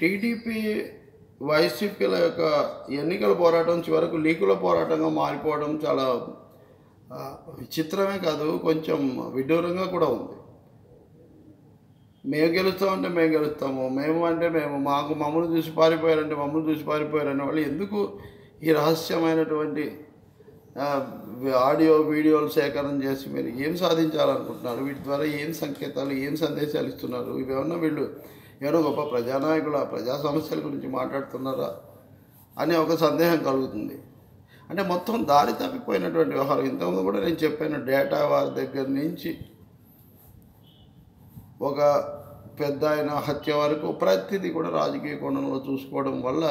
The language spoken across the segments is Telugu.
టీడీపీ వైసీపీల యొక్క ఎన్నికల పోరాటం చివరకు లీకుల పోరాటంగా మారిపోవడం చాలా విచిత్రమే కాదు కొంచెం విడ్డూరంగా కూడా ఉంది. మేము గెలుస్తామంటే మేము గెలుస్తాము మేము అంటే మేము మాకు మమ్మల్ని చూసి పారిపోయారంటే మమ్మల్ని చూసి పారిపోయారని వాళ్ళు ఎందుకు ఈ రహస్యమైనటువంటి ఆడియో వీడియోలు సేకరణ చేసి మీరు ఏం సాధించాలనుకుంటున్నారు? వీటి ద్వారా ఏం సంకేతాలు ఏం సందేశాలు ఇస్తున్నారు? ఇవేమన్నా వీళ్ళు ఏమన్నా గొప్ప ప్రజానాయకుల ప్రజా సమస్యల గురించి మాట్లాడుతున్నారా అనే ఒక సందేహం కలుగుతుంది. అంటే మొత్తం దారి తప్పిపోయినటువంటి వ్యవహారం. ఇంతకుముందు కూడా నేను చెప్పాను డేటా వారి దగ్గర నుంచి ఒక పెద్ద ఆయన హత్య వరకు ప్రతిదీ కూడా రాజకీయ కోణంలో చూసుకోవడం వల్ల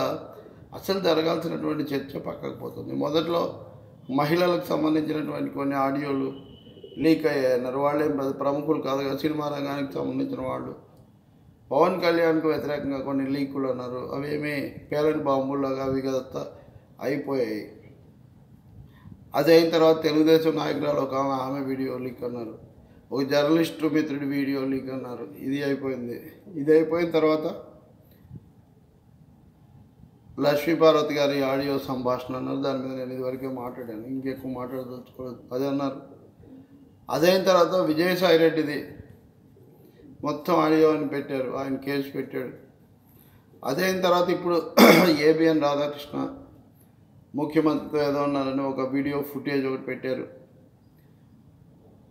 అసలు జరగాల్సినటువంటి చర్చ పక్కకు పోతుంది. మొదట్లో మహిళలకు సంబంధించినటువంటి కొన్ని ఆడియోలు లీక్ అయ్యాయన్నారు వాళ్ళేం ప్రముఖులు కాదు సినిమా రంగానికి సంబంధించిన వాళ్ళు. పవన్ కళ్యాణ్కు వ్యతిరేకంగా కొన్ని లీకులు అన్నారు. అవేమీ పేలని బాంబుల్లాగా అవి కదా అయిపోయాయి. అది అయిన తర్వాత తెలుగుదేశం నాయకురాలు ఒక ఆమె ఆమె వీడియో లీక్ అన్నారు. ఒక జర్నలిస్టు మిత్రుడి వీడియో లీక్ అన్నారు. ఇది అయిపోయింది. ఇది అయిపోయిన తర్వాత లక్ష్మీపార్వతి గారి ఆడియో సంభాషణ అన్నారు. దాని మీద నేను ఇదివరకే మాట్లాడాను. ఇంకెక్కువ మాట్లాడదలుచుకోలేదు. అది అన్నారు. అదైన తర్వాత విజయసాయి రెడ్డిది మొత్తం ఆడియో అని పెట్టారు ఆయన కేసు పెట్టాడు. అదైన తర్వాత ఇప్పుడు ఏబిఎన్ రాధాకృష్ణ ముఖ్యమంత్రితో ఏదో ఉన్నారని ఒక వీడియో ఫుటేజ్ ఒకటి పెట్టారు.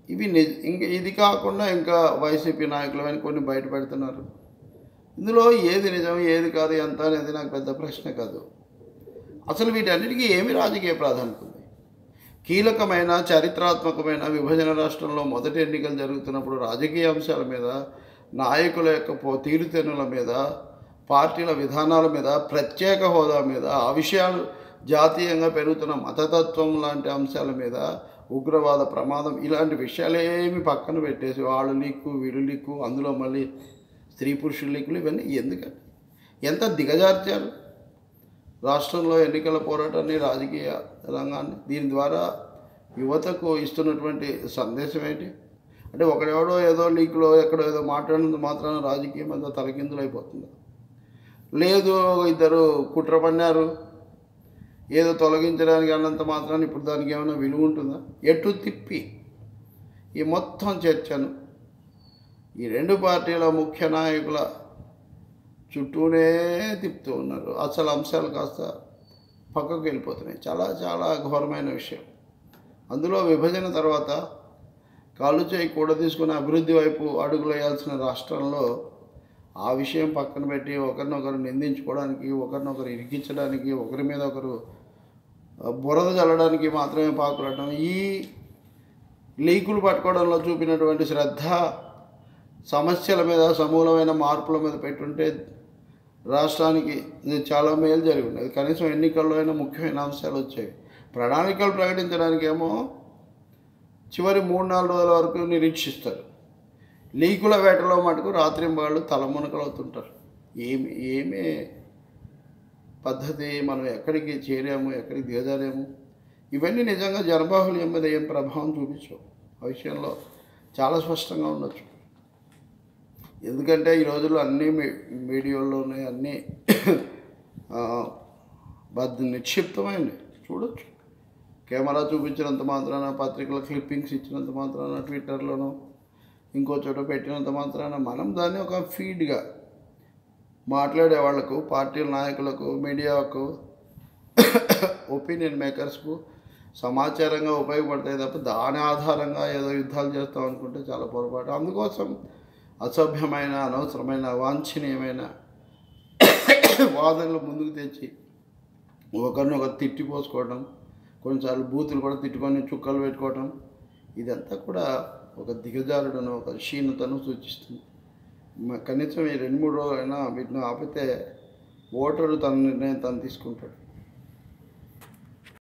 ఇవి నిజ ఇంకా ఇది కాకుండా ఇంకా వైసీపీ నాయకులు అని కొన్ని బయట పెడుతున్నారు ఇందులో ఏది నిజం ఏది కాదు ఎంత అనేది నాకు పెద్ద ప్రశ్న కాదు. అసలు వీటన్నిటికీ ఏమి రాజకీయ ప్రాధాన్యత ఉంది? కీలకమైన చారిత్రాత్మకమైన విభజన రాష్ట్రంలో మొదటి ఎన్నికలు జరుగుతున్నప్పుడు రాజకీయ అంశాల మీద నాయకుల యొక్క పో తీరుతెన్నుల మీద పార్టీల విధానాల మీద ప్రత్యేక హోదా మీద ఆ విషయాలు జాతీయంగా పెరుగుతున్న మతతత్వం లాంటి అంశాల మీద ఉగ్రవాద ప్రమాదం ఇలాంటి విషయాలేమి పక్కన పెట్టేసి వాళ్ళు లీక్కు వీళ్ళు లీక్కు అందులో మళ్ళీ స్త్రీ పురుషుల లీకులు ఇవన్నీ ఎందుకండి ఎంత దిగజార్చారు? రాష్ట్రంలో ఎన్నికల పోరాటాన్ని రాజకీయ రంగాన్ని దీని ద్వారా యువతకు ఇస్తున్నటువంటి సందేశం ఏంటి? అంటే ఒకడెవడో ఏదో లీక్లో ఎక్కడో ఏదో మాట్లాడినంత మాత్రాన రాజకీయం అంతా తలకిందులైపోతుంది. లేదు ఇద్దరు కుట్ర పన్నారు. ఏదో తొలగించడానికి అన్నంత మాత్రాన్ని ఇప్పుడు దానికి ఏమైనా విలువ ఉంటుందా? ఎటు తిప్పి? ఈ మొత్తం చర్చను ఈ రెండు పార్టీల ముఖ్య నాయకుల చుట్టూనే తిప్పుతూ ఉన్నారు. అసలు అంశాలు కాస్త పక్కకు వెళ్ళిపోతున్నాయి. చాలా చాలా ఘోరమైన విషయం. అందులో విభజన తర్వాత కాళ్ళు చేయి కూడా తీసుకుని అభివృద్ధి వైపు అడుగులు వేయాల్సిన రాష్ట్రంలో ఆ విషయం పక్కన పెట్టి ఒకరినొకరు నిందించుకోవడానికి ఒకరినొకరు ఇరికించడానికి ఒకరి మీద ఒకరు బురద చల్లడానికి మాత్రమే పాకులటం ఈ లీకులు పట్టుకోవడంలో చూపినటువంటి శ్రద్ధ సమస్యల మీద సమూలమైన మార్పుల మీద పెట్టుంటే రాష్ట్రానికి ఇది చాలా మేలు జరిగి ఉండేది కనీసం ఎన్నికల్లో అయినా ముఖ్యమైన అంశాలు వచ్చాయి ప్రణాళికలు ప్రకటించడానికేమో చివరి మూడు నాలుగు రోజుల వరకు నిరీక్షిస్తారు. లీకుల వేటలో మటుకు మునకలు అవుతుంటారు ఏమి ఏమే పద్ధతి మనం ఎక్కడికి చేరాము ఎక్కడికి దిగజారాము? ఇవన్నీ నిజంగా జనబాహుల్యం మీద ఏం ప్రభావం చూపించవు. ఆ విషయంలో చాలా స్పష్టంగా ఉండొచ్చు. ఎందుకంటే ఈ రోజుల్లో అన్ని మీ- అన్నీ ఆ, బద్ద నిక్షిప్తమైనవి. చూడొచ్చు. కెమెరా చూపించినంత మాత్రాన పత్రికల క్లిప్పింగ్స్ ఇచ్చినంత మాత్రాన ట్విట్టర్లోనూ ఇంకో చోట పెట్టినంత మాత్రాన మనం దాన్ని ఒక ఫీడ్గా మాట్లాడే వాళ్ళకు పార్టీల నాయకులకు మీడియాకు ఒపీనియన్ మేకర్స్కు సమాచారంగా ఉపయోగపడతాయి తప్ప దాని ఆధారంగా ఏదో యుద్ధాలు చేస్తాం అనుకుంటే చాలా పొరపాటు. అందుకోసం అసభ్యమైన అనవసరమైన అవాంఛనీయమైన వాదనలు ముందుకు తెచ్చి ఒకరిని ఒకరు తిట్టిపోసుకోవడం కొన్నిసార్లు బూతులు కూడా తిట్టుకొని చుక్కలు పెట్టుకోవటం ఇదంతా కూడా ఒక దిగజారుడును ఒక క్షీణతను సూచిస్తుంది. కనీసం ఈ రెండు మూడు రోజులైనా వీటిని ఆపితే ఓటరు తన నిర్ణయం తను తీసుకుంటాడు.